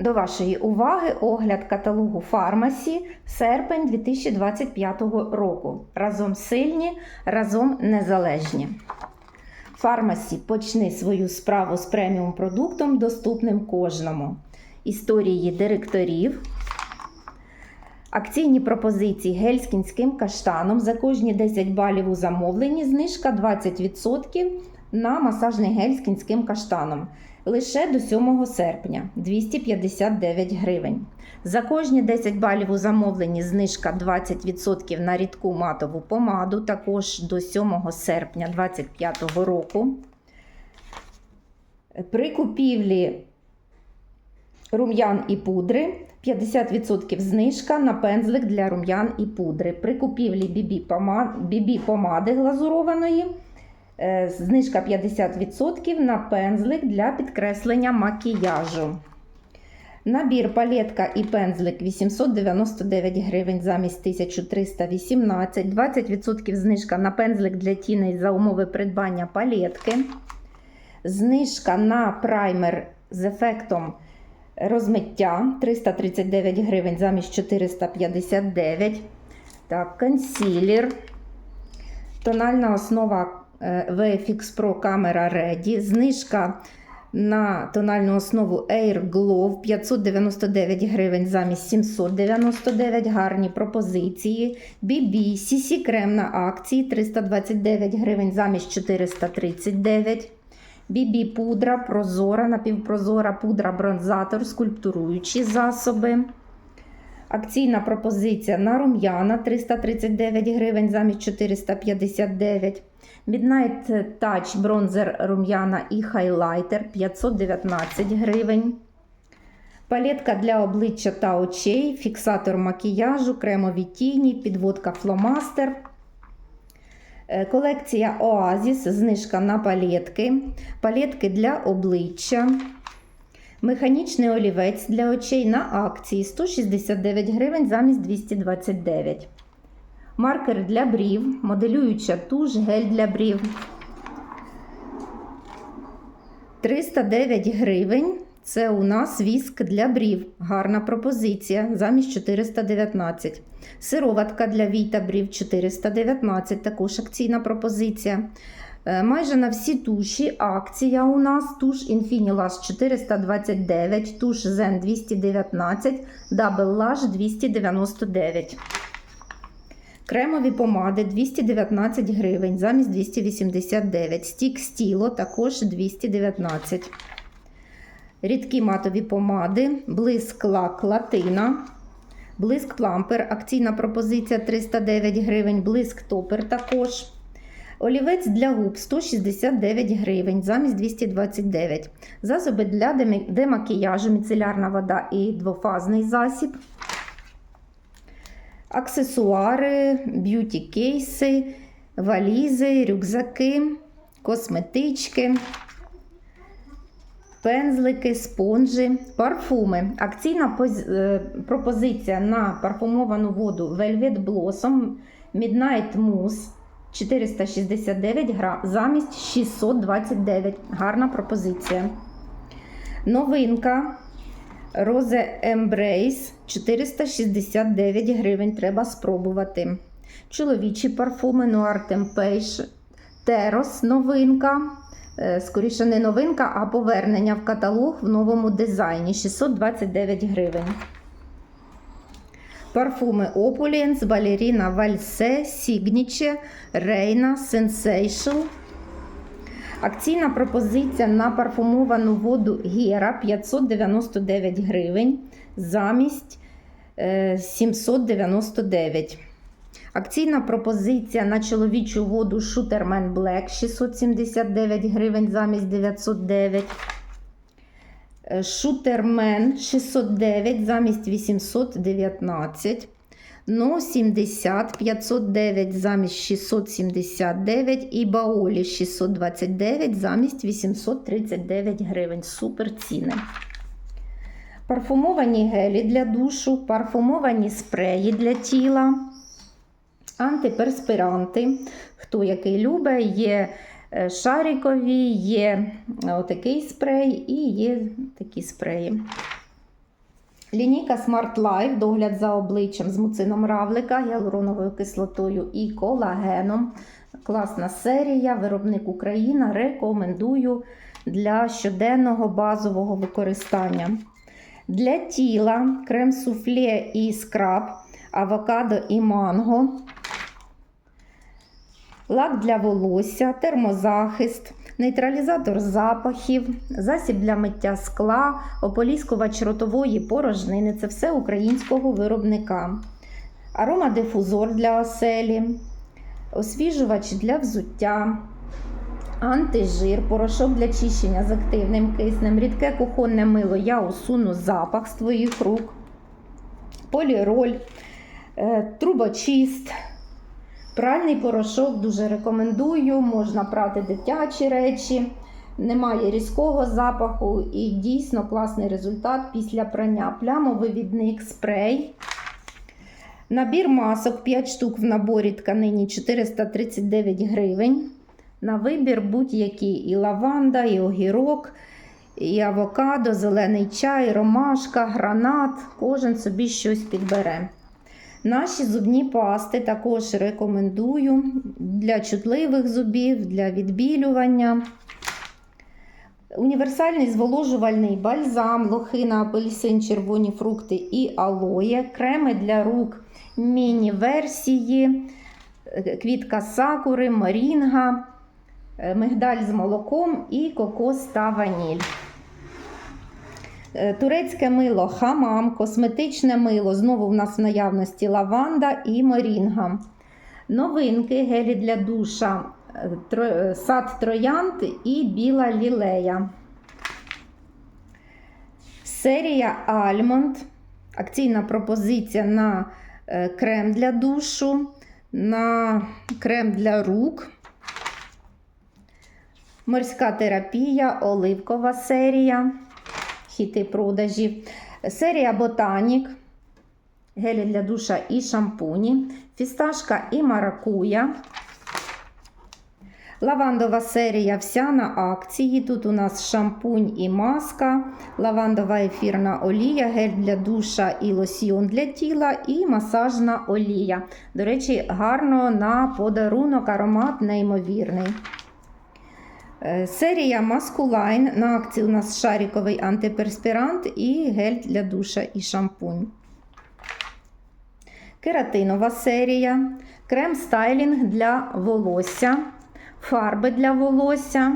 До вашої уваги огляд каталогу Фармасі серпень 2025 року. Разом сильні, разом незалежні. Фармасі почни свою справу з преміум продуктом, доступним кожному. Історії директорів. Акційні пропозиції гель з кінським каштаном. За кожні 10 балів у замовленні знижка 20% на масажний гель з кінським каштаном. Лише до 7 серпня 259 гривень. За кожні 10 балів у замовленні знижка 20% на рідку матову помаду, також до 7 серпня 2025 року. При купівлі рум'ян і пудри 50% знижка на пензлик для рум'ян і пудри. При купівлі BB помади глазурованої знижка 50% на пензлик для підкреслення макіяжу. Набір палетка і пензлик 899 гривень замість 1318, 20% знижка на пензлик для тіней за умови придбання палетки. Знижка на праймер з ефектом розмиття 339 гривень замість 459. Так, консілер. Тональна основа е, VFX Pro Camera Ready. Знижка на тональну основу Air Glow 599 гривень замість 799. Гарні пропозиції. BB CC крем на акції 329 гривень замість 439. Бібі пудра, прозора, напівпрозора пудра, бронзатор, скульптуруючі засоби. Акційна пропозиція на рум'яна 339 гривень замість 459. Midnight Touch бронзер рум'яна і хайлайтер 519 гривень. Палетка для обличчя та очей, фіксатор макіяжу, кремові тіні, підводка фломастер. Е, Колекція Оазіс, знижка на палетки, палетки для обличчя, механічний олівець для очей на акції 169 гривень замість 229. Маркер для брів, моделююча туш, гель для брів 309 гривень. Це у нас віск для брів. Гарна пропозиція замість 419. Сироватка для вій та брів 419, також акційна пропозиція. Е, Майже на всі туші акція у нас туш Infinilage 429, туш Zen 219, Double Lash 299. Кремові помади 219 гривень замість 289. Стік стіло також 219. Рідкі матові помади, блиск лак латина, блиск плампер, акційна пропозиція 309 гривень, блиск топер також. Олівець для губ 169 гривень замість 229. Засоби для демакіяжу, міцелярна вода і двофазний засіб. Аксесуари, б'юті кейси, валізи, рюкзаки, косметички пензлики, спонжі, парфуми. Акційна поз- е, пропозиція на парфумовану воду Velvet Blossom Midnight Mousse 469 грам замість 629. Гарна пропозиція. Новинка Rose Embrace 469 гривень. Треба спробувати. Чоловічі парфуми Noir Temptation Teros новинка. Е, Скоріше не новинка, а повернення в каталог в новому дизайні 629 гривень. Парфуми Opulence, Ballerina Valse, Signature, Reina, Sensation. Акційна пропозиція на парфумовану воду Гера 599 гривень замість е, 799. Акційна пропозиція на чоловічу воду Шутермен Black 679 гривень замість 909. Е, Шутермен 609 замість 819. Ну, 70 509 замість 679 і Баолі 629 замість 839 гривень. Супер ціни. Парфумовані гелі для душу, парфумовані спреї для тіла. Антиперспиранти. Хто який любить, є е, шарикові, є е, отакий спрей і є такі спреї. Лінійка Smart Life, догляд за обличчям з муцином равлика, гіалуроновою кислотою і колагеном. Класна серія, виробник Україна. Рекомендую для щоденного базового використання. Для тіла крем суфле і скраб, авокадо і манго. Лак для волосся, термозахист, нейтралізатор запахів, засіб для миття скла, ополіскувач ротової порожнини це все українського виробника. Аромадифузор для оселі, освіжувач для взуття, антижир, порошок для чищення з активним киснем, рідке кухонне мило, я усуну запах з твоїх рук, поліроль, е, трубочист. Пральний порошок дуже рекомендую, можна прати дитячі речі, немає різкого запаху і дійсно класний результат після прання. Плямовивідник спрей. Набір масок 5 штук в наборі тканині 439 гривень. На вибір будь-які і лаванда, і огірок, і авокадо, зелений чай, ромашка, гранат. Кожен собі щось підбере. Наші зубні пасти також рекомендую для чутливих зубів, для відбілювання. Універсальний зволожувальний бальзам, лохина, апельсин, червоні фрукти і алоє, креми для рук, міні-версії, квітка сакури, морінга, мигдаль з молоком і кокос та ваніль. Е, Турецьке мило хамам, косметичне мило. Знову в нас в наявності лаванда і морінга. Новинки гелі для душа, е, е, сад троянд і біла лілея. Серія Альмонд. Акційна пропозиція на крем для душу, на крем для рук. Морська терапія, оливкова серія хіти продажів. Серія Ботанік, гелі для душа і шампуні, фісташка і маракуя. Лавандова серія вся на акції. Тут у нас шампунь і маска, лавандова ефірна олія, гель для душа і лосьйон для тіла, і масажна олія. До речі, гарно на подарунок аромат неймовірний. Е, Серія Маскулайн. На акції у нас шариковий антиперспірант і гель для душа і шампунь. Кератинова серія. Крем стайлінг для волосся, фарби для волосся.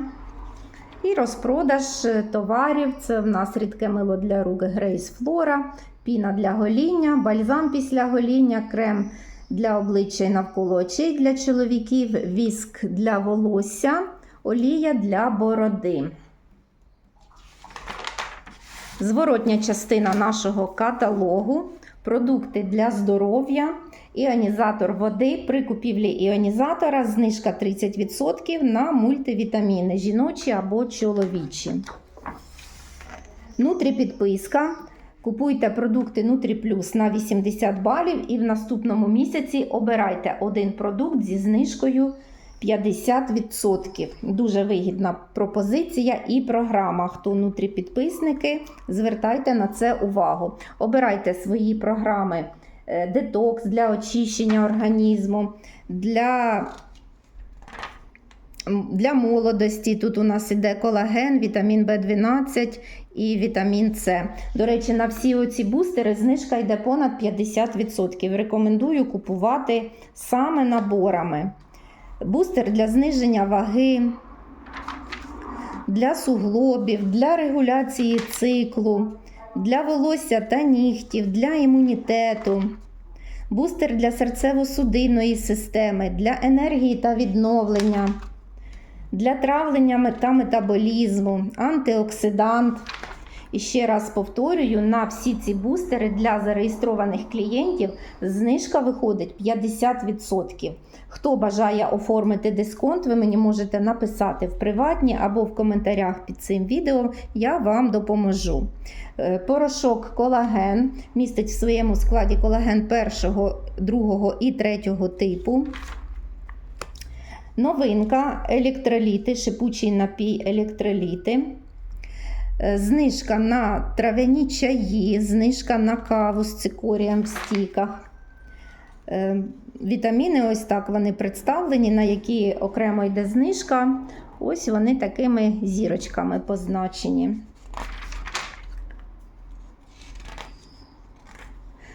І розпродаж е, товарів. Це в нас рідке мило для рук Grace Flora, піна для гоління, бальзам після гоління, крем для обличчя і навколо очей для чоловіків, віск для волосся олія для бороди. Зворотня частина нашого каталогу. Продукти для здоров'я, іонізатор води. При купівлі іонізатора знижка 30% на мультивітаміни жіночі або чоловічі. Нутрі підписка. Купуйте продукти Нутрі Плюс на 80 балів і в наступному місяці обирайте один продукт зі знижкою 50%. Дуже вигідна пропозиція і програма. Хто внутрі підписники, звертайте на це увагу. Обирайте свої програми е, детокс для очищення організму, для, для молодості. Тут у нас іде колаген, вітамін В12 і вітамін С. До речі, на всі оці бустери знижка йде понад 50%. Рекомендую купувати саме наборами. Бустер для зниження ваги, для суглобів, для регуляції циклу, для волосся та нігтів, для імунітету. Бустер для серцево-судинної системи, для енергії та відновлення, для травлення та метаболізму, антиоксидант. І ще раз повторюю, на всі ці бустери для зареєстрованих клієнтів знижка виходить 50%. Хто бажає оформити дисконт, ви мені можете написати в приватні або в коментарях під цим відео, я вам допоможу. Е, Порошок колаген містить в своєму складі колаген першого, другого і третього типу. Новинка електроліти, шипучий напій електроліти. Е, Знижка на трав'яні чаї, знижка на каву з цикорієм в стіках. Е, Вітаміни, ось так вони представлені, на які окремо йде знижка. Ось вони такими зірочками позначені.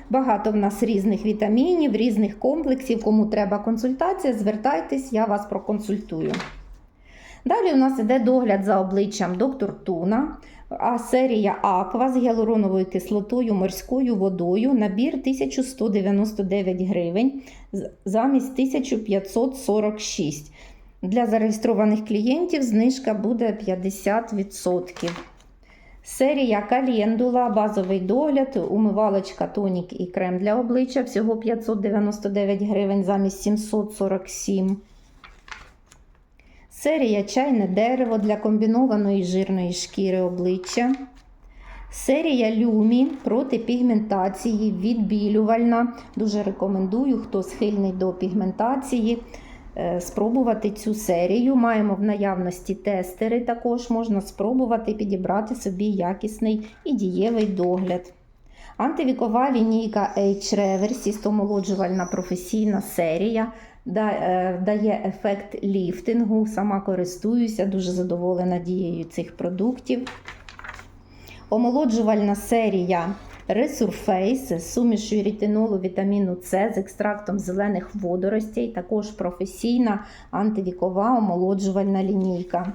Багато в нас різних вітамінів, різних комплексів. Кому треба консультація, звертайтесь, я вас проконсультую. Далі у нас іде догляд за обличчям доктор Туна, а серія Аква з гіалуроновою кислотою, морською водою. Набір 1199 гривень замість 1546. Для зареєстрованих клієнтів знижка буде 50%. Серія Калєндула, базовий догляд, умивалочка, тонік і крем для обличчя всього 599 гривень замість 747. Серія чайне дерево для комбінованої жирної шкіри обличчя. Серія Люмі проти пігментації, відбілювальна. Дуже рекомендую, хто схильний до пігментації, е, спробувати цю серію. Маємо в наявності тестери, також можна спробувати підібрати собі якісний і дієвий догляд. Антивікова лінійка H-Reverse, стомолоджувальна професійна серія. Е, Дає ефект ліфтингу. Сама користуюся, дуже задоволена дією цих продуктів. Омолоджувальна серія Resurface з сумішю ретинолу вітаміну С з екстрактом зелених водоростей, також професійна антивікова омолоджувальна лінійка.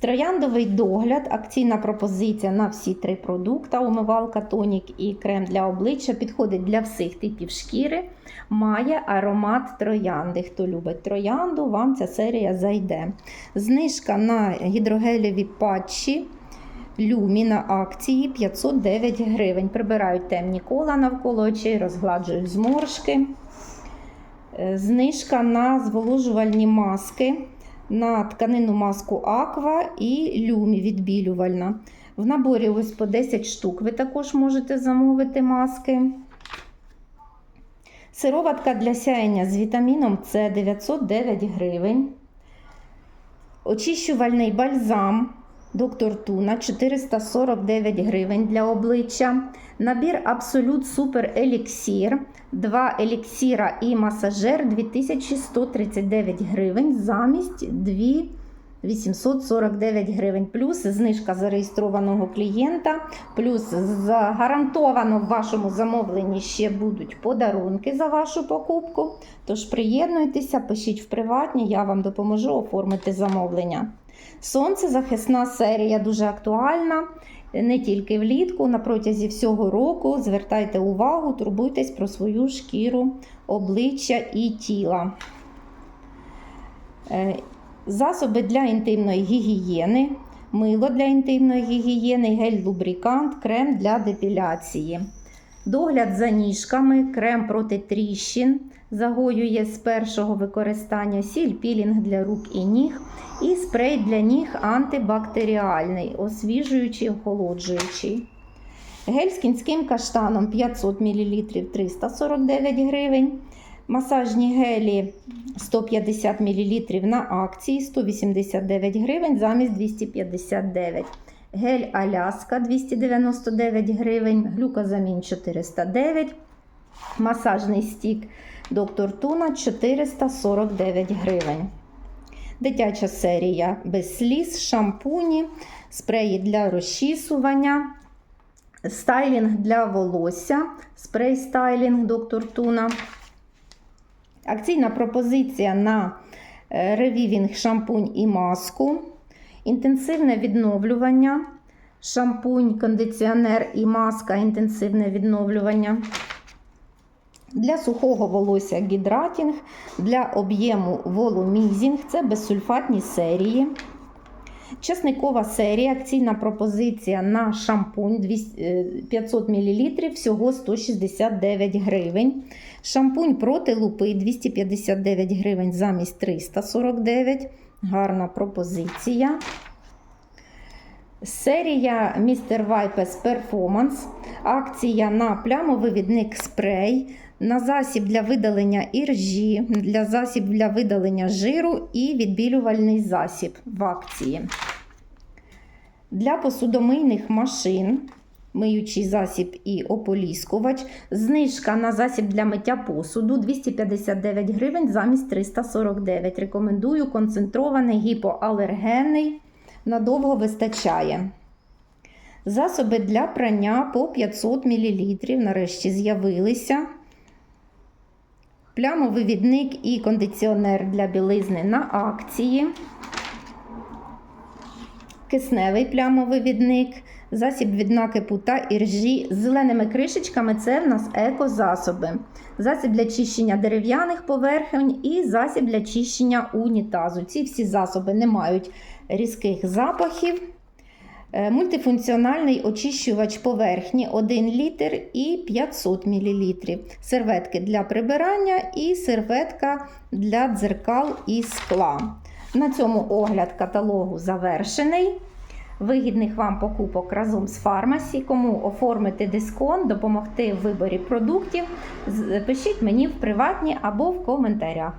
Трояндовий догляд, акційна пропозиція на всі три продукти: умивалка, тонік і крем для обличчя підходить для всіх типів шкіри. Має аромат троянди. Хто любить троянду, вам ця серія зайде. Знижка на гідрогелеві патчі. Люмі на акції 509 гривень. Прибирають темні кола навколо очей, розгладжують зморшки. Е, Знижка на зволожувальні маски на тканину маску Аква і Люмі відбілювальна. В наборі ось по 10 штук. Ви також можете замовити маски. Сироватка для сяєння з вітаміном С 909 гривень. Очищувальний бальзам Доктор Туна 449 гривень для обличчя. Набір Абсолют Супер Еліксір. Два еліксіра і масажер 2139 гривень замість 2849 гривень. Плюс знижка зареєстрованого клієнта. Плюс гарантовано в вашому замовленні ще будуть подарунки за вашу покупку. Тож приєднуйтеся, пишіть в приватні, я вам допоможу оформити замовлення. Сонцезахисна серія дуже актуальна. Не тільки влітку, на протязі всього року звертайте увагу, турбуйтесь про свою шкіру, обличчя і тіла. Е, Засоби для інтимної гігієни, мило для інтимної гігієни, гель-лубрикант, крем для депіляції. Догляд за ніжками, крем проти тріщин, загоює з першого використання сіль, пілінг для рук і ніг, і спрей для ніг антибактеріальний, освіжуючий, охолоджуючий. Гель з кінським каштаном 500 мл 349 гривень. Масажні гелі 150 мл на акції 189 гривень замість 259 Гель Аляска 299 гривень, глюкозамін 409 масажний стік Доктор Туна 449 гривень. Дитяча серія без сліз, шампуні, спреї для розчісування, стайлінг для волосся, спрей стайлінг Доктор Туна. Акційна пропозиція на ревівінг шампунь і маску. Інтенсивне відновлювання. Шампунь, кондиціонер і маска інтенсивне відновлювання. Для сухого волосся гідратінг, для об'єму волумізінг це безсульфатні серії. Часникова серія, акційна пропозиція на шампунь 500 мл, всього 169 гривень. Шампунь проти лупи 259 гривень замість 349 Гарна пропозиція. Серія Mr. Wipes Performance. Акція на плямовивідник спрей, на засіб для видалення іржі, для засіб для видалення жиру і відбілювальний засіб в акції. Для посудомийних машин, миючий засіб і ополіскувач. Знижка на засіб для миття посуду 259 гривень замість 349. Рекомендую концентрований гіпоалергенний. Надовго вистачає. Засоби для прання по 500 мл нарешті з'явилися. Плямовивідник і кондиціонер для білизни на акції. Кисневий плямовивідник, засіб від накипу та іржі з зеленими кришечками це в нас екозасоби. Засіб для чищення дерев'яних поверхень і засіб для чищення унітазу. Ці всі засоби не мають різких запахів. Е, Мультифункціональний очищувач поверхні 1 літр і 500 мл. Серветки для прибирання і серветка для дзеркал і скла. На цьому огляд каталогу завершений. Вигідних вам покупок разом з фармасі. Кому оформити дисконт, допомогти в виборі продуктів, пишіть мені в приватні або в коментарях.